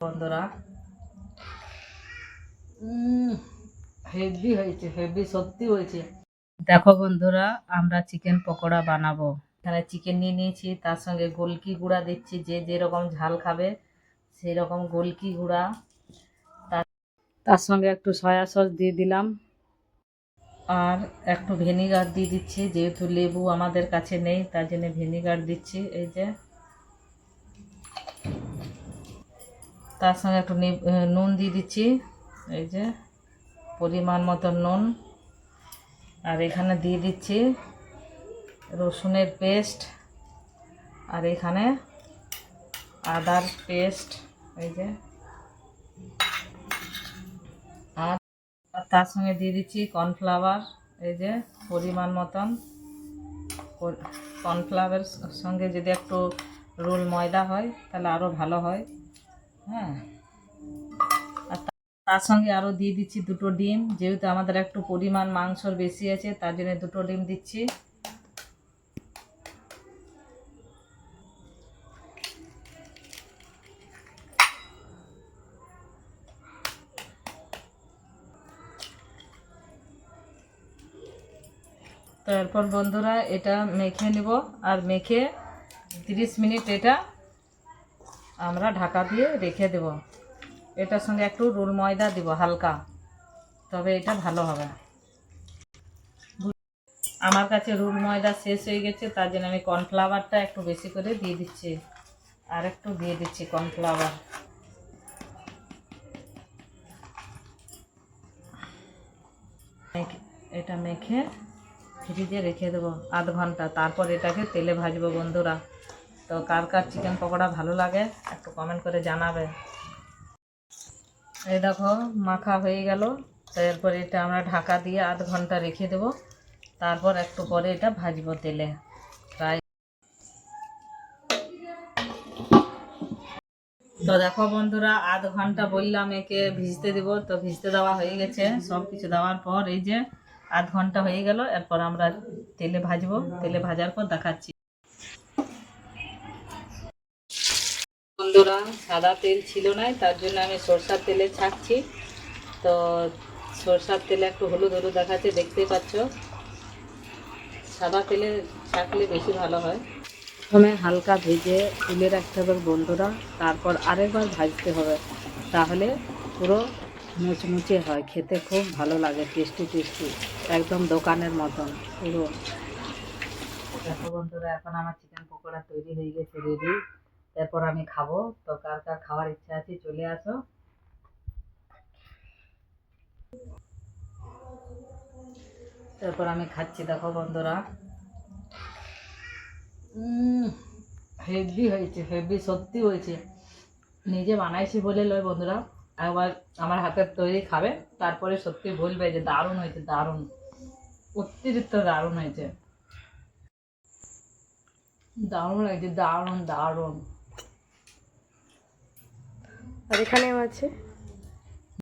বন্ধুরা। হেভি হয়েছে হেভি সত্যি হয়েছে। দেখো বন্ধুরা, আমরা চিকেন পকোড়া বানাবো। এখানে চিকেন নিয়ে নিয়েছি, তার সঙ্গে গোলকি গুঁড়া দিচ্ছি, যে যেরকম ঝাল খাবে সেই রকম গোলকি গুঁড়া। তার তার সঙ্গে একটু সয়া সস দিয়ে দিলাম। আর একটু ভিনিগার দিয়ে দিচ্ছি, যেহেতু লেবু আমাদের কাছে নেই, তার জন্য ভিনিগার দিচ্ছি, এই যে। তার সঙ্গে একটু নুন দিয়ে দিচ্ছি। এই যে, পরিমাণ মতো নুন। আর এখানে দিয়ে দিচ্ছি রসুনের পেস্ট। আর এখানে আদার পেস্ট। এই যে, আর তার সঙ্গে দিয়ে দিচ্ছি কর্নফ্লাওয়ার। এই যে, পরিমাণ মতন কর্নফ্লাওয়ারের সঙ্গে যদি একটু রোল ময়দা হয়, তাহলে আরও ভালো হয়। হ্যাঁ। আর তার সঙ্গে আরও দিয়ে দিচ্ছি দুটো ডিম, যেহেতু আমাদের একটু পরিমাণ মাংসর বেশি আছে, তার জন্য দুটো ডিম দিচ্ছি। তো এরপর বন্ধুরা এটা মেখে নিব, আর মেখে তিরিশ মিনিট এটা আমরা ঢাকা দিয়ে রেখে দেব। এটার সঙ্গে একটু রুল ময়দা দিব, হালকা। তবে এটা ভালো হবে আমার কাছে রুল ময়দা শেষ হয়ে গেছে, তার জন্য আমি কর্নফ্লাওয়ারটা একটু বেশি করে দিয়ে দিচ্ছি। আর একটু দিয়ে দিচ্ছি কর্নফ্লাওয়ার। এটা মেখে ফ্রিজে রেখে দেবো আধ ঘণ্টা। তারপর এটাকে তেলে ভাজবো বন্ধুরা। তো কার কার চিকেন পকোড়া ভালো লাগে একটু কমেন্ট করে জানাবে। এই দেখো, মাখা হয়ে গেল। তো এরপর এটা আমরা ঢাকা দিয়ে আধ ঘণ্টা রেখে দেবো। তারপর একটু পরে এটা ভাজবো তেলে। প্রায় তো দেখো বন্ধুরা, আধ ঘণ্টা বললাম একে ভিজতে দিব। তো ভিজতে দেওয়া হয়ে গেছে। সব কিছু দেওয়ার পর এই যে আধ ঘণ্টা হয়ে গেল। এরপর আমরা তেলে ভাজবো। তেলে ভাজার পর দেখাচ্ছি। বন্ধুরা, সাদা তেল ছিল না, তার জন্য আমি সরষার তেলে ছাকছি। তো সরষার তেলে একটু হলুদ হলুদ দেখাচ্ছে দেখতে পাচ্ছ। সাদা তেলে ছাকলে বেশি ভালো হয়। প্রথমে হালকা ভেজে তুলে রাখতে হবে বন্ধুরা, তারপর আরেকবার ভাজতে হবে। তাহলে পুরো মুচমুচে হয়, খেতে খুব ভালো লাগে, টেস্টি টেস্টি, একদম দোকানের মতন, পুরো। দেখো বন্ধুরা, এখন আমার চিকেন পকোড়া তৈরি হয়ে গেছে রেডি এরপর আমি খাব। তো কার কার খাওয়ার ইচ্ছা আছে চলে আসো। তারপর আমি খাচ্ছি, দেখো বন্ধুরা। হেভি হয়েছে হেভি সত্যি হয়েছে নিজে বানাইছি বলে লয় বন্ধুরা। একবার আমার হাতের তৈরি খাবে, তারপরে সত্যি বলবে যে দারুণ হয়েছে, দারুণ। অতিরিক্ত দারুণ হয়েছে। দারুণ লাগছে দারুণ দারুণ। এখানেও আছে।